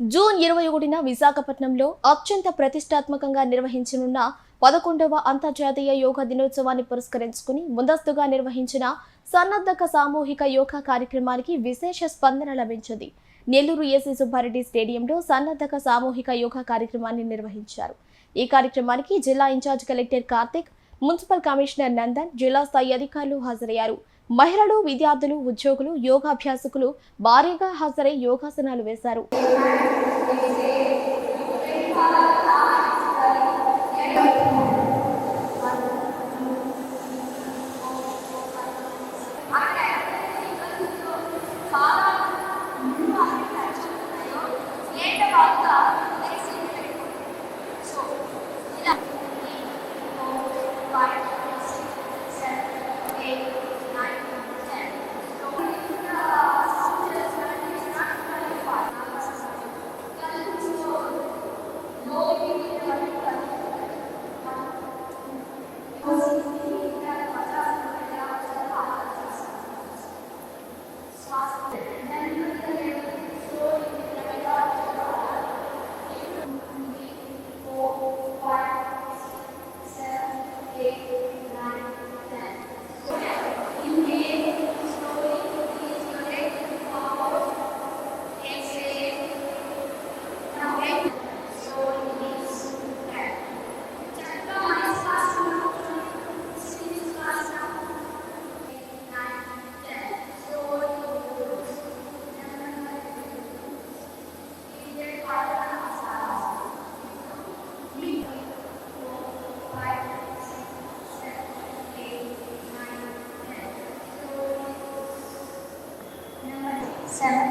June ఇరవై ఒకటిన విశాఖపట్నంలో అత్యంత ప్రతిష్టాత్మకంగా నిర్వహించనున్న పదకొండవ అంతర్జాతీయ యోగా దినోత్సవాన్ని పురస్కరించుకుని ముందస్తుగా నిర్వహించిన సన్నద్ధక సామూహిక యోగా కార్యక్రమానికి విశేష స్పందన లభించింది. నెల్లూరు ఏసీ సుబ్బారెడ్డి స్టేడియంలో సన్నద్ధక సామూహిక యోగా కార్యక్రమాన్ని నిర్వహించారు. ఈ కార్యక్రమానికి జిల్లా in charge collector Karthik municipal commissioner Nandan జిల్లా స్థాయి అధికారులు హాజరయ్యారు. మహిళలు విద్యార్థులు ఉద్యోగులు యోగాభ్యాసకులు భారీగా హాజరై యోగాసనాలు వేశారు. seven,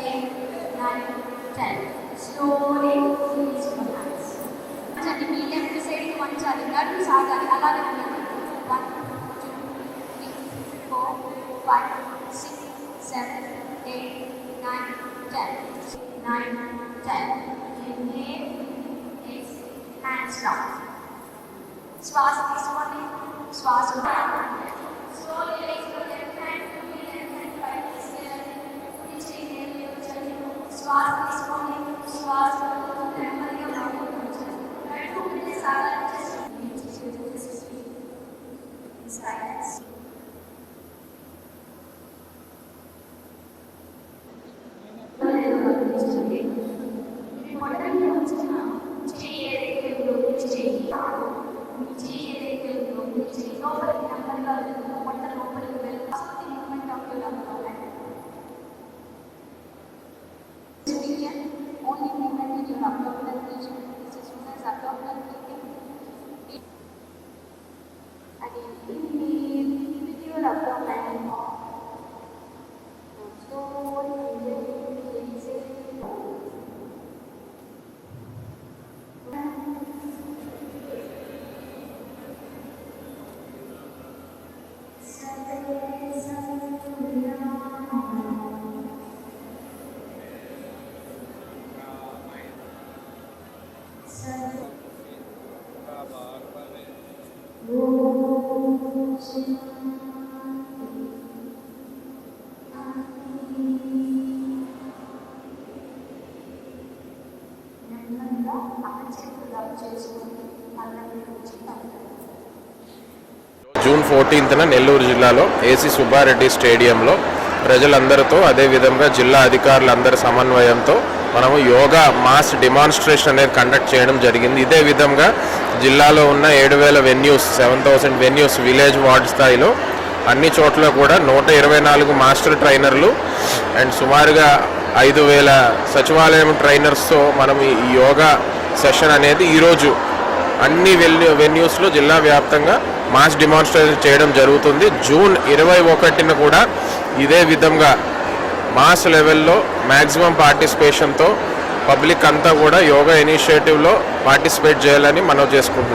eight, nine, ten. Slowly release your hands. అంటే మీ లెఫ్ట్ సైడ్కి వంచాలి నడుము సాగాలి అలాగే ఉండండి one two three four five six seven eight nine ten nine ten inhale hands down श्वास तीसवा श्वास। उठाएँ only implemented in upload application. This is as upload application. June ఫోర్టీన్త్న Nellore జిల్లాలో ఏసీ సుబ్బారెడ్డి స్టేడియంలో ప్రజలందరితో అదేవిధంగా జిల్లా అధికారులందరి సమన్వయంతో మనము యోగా మాస్ డిమాన్స్ట్రేషన్ అనేది కండక్ట్ చేయడం జరిగింది. ఇదే విధంగా జిల్లాలో ఉన్న ఏడు వేల venues seven thousand venues village ward స్థాయిలో అన్ని చోట్ల కూడా నూట ఇరవై నాలుగు మాస్టర్ ట్రైనర్లు అండ్ సుమారుగా ఐదు వేల సచివాలయం ట్రైనర్స్తో మనం ఈ యోగా సెషన్ అనేది ఈరోజు అన్ని వెన్యూ వెన్యూస్లో జిల్లా వ్యాప్తంగా మాస్ డిమాన్స్ట్రేషన్ చేయడం జరుగుతుంది. జూన్ ఇరవై ఒకటిన కూడా ఇదే విధంగా మాస్ లెవెల్లో మ్యాక్సిమం పార్టిసిపేషన్తో పబ్లిక్ అంతా కూడా యోగా ఇనిషియేటివ్లో పార్టిసిపేట్ చేయాలని మనం చేసుకుంటున్నాం